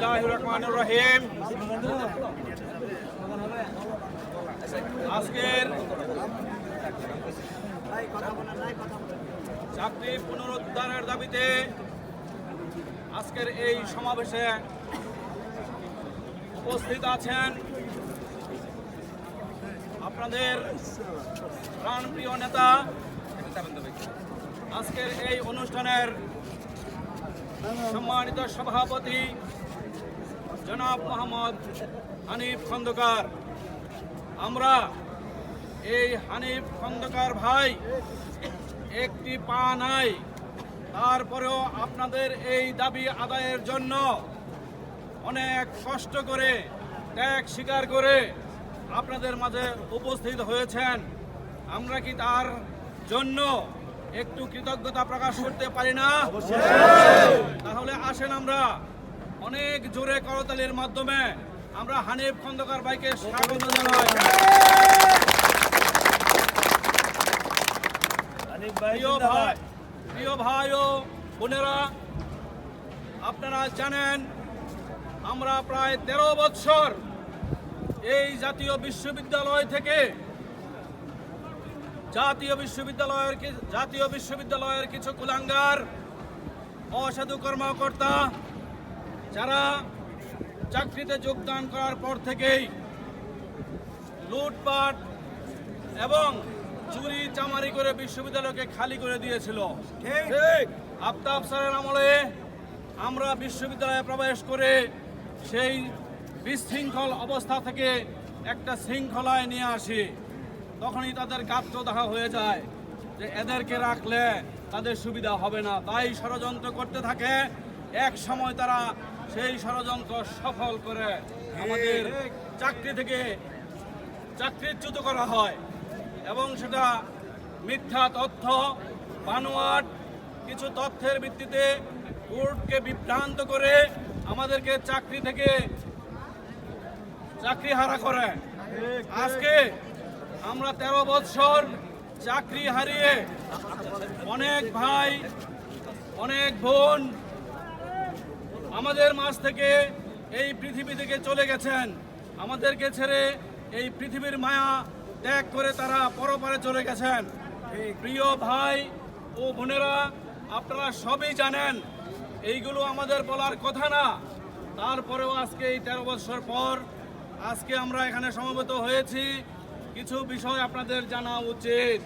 রহিম আজকের চাকরি পুনরুদ্ধারের দাবিতে আজকের এই সমাবেশে উপস্থিত আছেন আপনাদের প্রাণপ্রিয় নেতা। আজকের এই অনুষ্ঠানের সম্মানিত সভাপতি জনাব মোহাম্মদ হানিফ খন্দকার। আমরা এই হানিফ খন্দকার ভাই একটি পা নাই তারপরেও আপনাদের এই দাবি আদায়ের জন্য অনেক কষ্ট করে ত্যাগ স্বীকার করে আপনাদের মাঝে উপস্থিত হয়েছেন। আমরা কি তার জন্য একটু কৃতজ্ঞতা প্রকাশ করতে পারি না? তাহলে আসেন আমরা। অনেক জোরে করতালির মাধ্যমে আমরা হানিফ খন্দকার ভাইকে স্বাগত জানাই। প্রিয় ভাই প্রিয় ভাই ও বোনেরা আপনারা জানেন আমরা প্রায় তেরো বৎসর এই জাতীয় বিশ্ববিদ্যালয় থেকে জাতীয় বিশ্ববিদ্যালয়ের জাতীয় বিশ্ববিদ্যালয়ের কিছু কুলাঙ্গার অসাধু কর্মকর্তা যারা চাকরিতে যোগদান করার পর থেকেই লুটপাট এবং চুরি চামারি করে বিশ্ববিদ্যালয়কে খালি করে দিয়েছিল। ঠিক। আফতাব স্যারের আমলে আমরা বিশ্ববিদ্যালয়ে প্রবেশ করে সেই বিশৃঙ্খল অবস্থা থেকে একটা শৃঙ্খলায় নিয়ে আসি। তখনই তাদের গাত্র দেখা হয়ে যায় যে এদেরকে রাখলে তাদের সুবিধা হবে না। তাই ষড়যন্ত্র করতে থাকে। এক সময় তারা সেই ষড়যন্ত্র সফল করে আমাদের চাকরি থেকে চাকরিচ্যুত করা হয় এবং সেটা মিথ্যা তথ্য, বানোয়াট, কিছু তথ্যের ভিত্তিতে কোর্টকে বিভ্রান্ত করে আমাদেরকে চাকরি থেকে চাকরি হারা করে। আজকে আমরা তেরো বৎসর চাকরি হারিয়ে অনেক ভাই, অনেক বোন আমাদের মাঝ থেকে এই পৃথিবী থেকে চলে গেছেন। আমাদেরকে ছেড়ে এই পৃথিবীর মায়া ত্যাগ করে তারা পরপারে চলে গেছেন। প্রিয় ভাই ও বোনেরা, আপনারা সবই জানেন, এইগুলো আমাদের বলার কথা না। তারপরেও আজকে এই তেরো বছর পর আজকে আমরা এখানে সমবেত হয়েছি। কিছু বিষয় আপনাদের জানা উচিত।